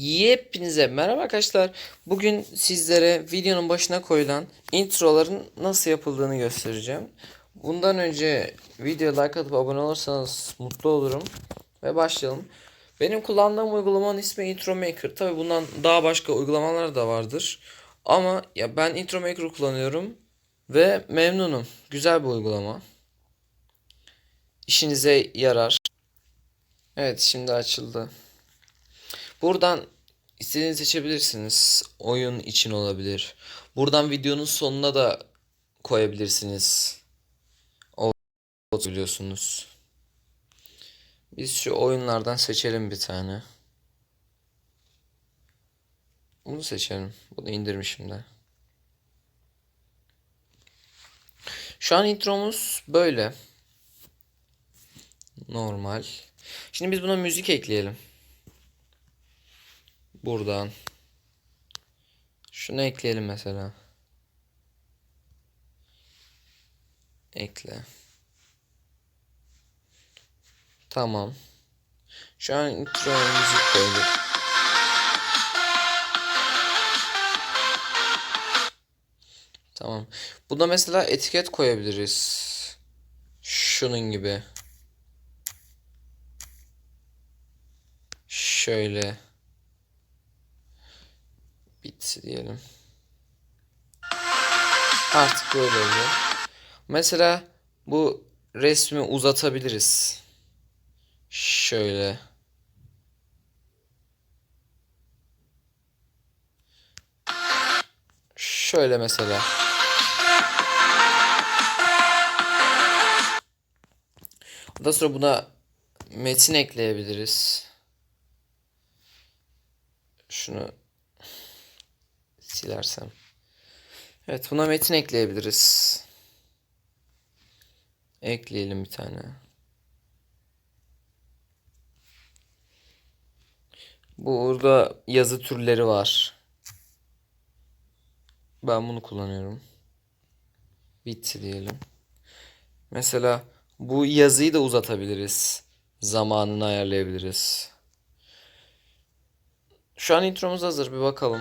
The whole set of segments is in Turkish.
Hepinize merhaba arkadaşlar. Bugün sizlere videonun başına koyulan introların nasıl yapıldığını göstereceğim. Bundan önce videoya like atıp abone olursanız mutlu olurum. Ve başlayalım. Benim kullandığım uygulamanın ismi Intro Maker. Tabi bundan daha başka uygulamalar da vardır. Ama ya ben Intro Maker'ı kullanıyorum ve memnunum. Güzel bir uygulama. İşinize yarar. Evet şimdi açıldı. Buradan istediğinizi seçebilirsiniz. Oyun için olabilir. Buradan videonun sonuna da koyabilirsiniz. Biliyorsunuz. Biz şu oyunlardan seçelim bir tane. Bunu seçelim. Bunu indirmişim de. Şu an intromuz böyle. Normal. Şimdi biz buna müzik ekleyelim. Buradan. Şunu ekleyelim mesela. Ekle. Tamam. Şu an intro müzik koyduk. Tamam. Buna mesela etiket koyabiliriz. Şunun gibi. Şöyle. Bitti diyelim. Artık böyle oldu. Mesela bu resmi uzatabiliriz. Şöyle. Şöyle mesela. Ondan sonra buna metin ekleyebiliriz. Şunu silersem. Evet buna metin ekleyebiliriz. Ekleyelim bir tane. Burada yazı türleri var. Ben bunu kullanıyorum. Bitti diyelim. Mesela bu yazıyı da uzatabiliriz. Zamanını ayarlayabiliriz. Şu an intromuz hazır. Bir bakalım.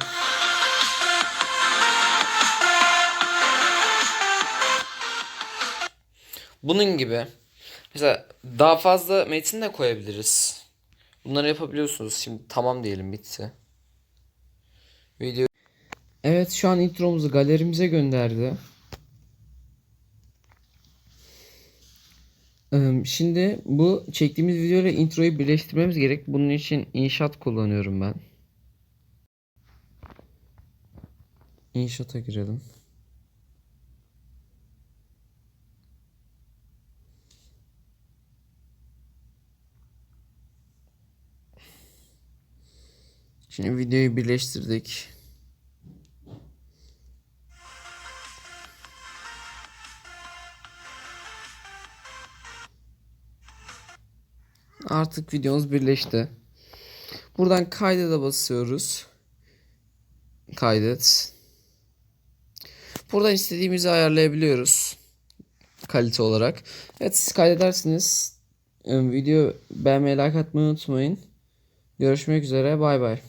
Bunun gibi. Mesela daha fazla metin de koyabiliriz. Bunları yapabiliyorsunuz. Şimdi tamam diyelim bitti. Video Evet şu an intromuzu galerimize gönderdi. Şimdi bu çektiğimiz video ile introyu birleştirmemiz gerek. Bunun için inşaat kullanıyorum ben. İnşaata girelim. Şimdi videoyu birleştirdik. Artık videomuz birleşti. Buradan kaydede basıyoruz. Kaydet. Buradan istediğimizi ayarlayabiliyoruz. Kalite olarak. Evet siz kaydedersiniz. Ee, Video beğenmeyi like atmayı unutmayın. Görüşmek üzere. Bay bay.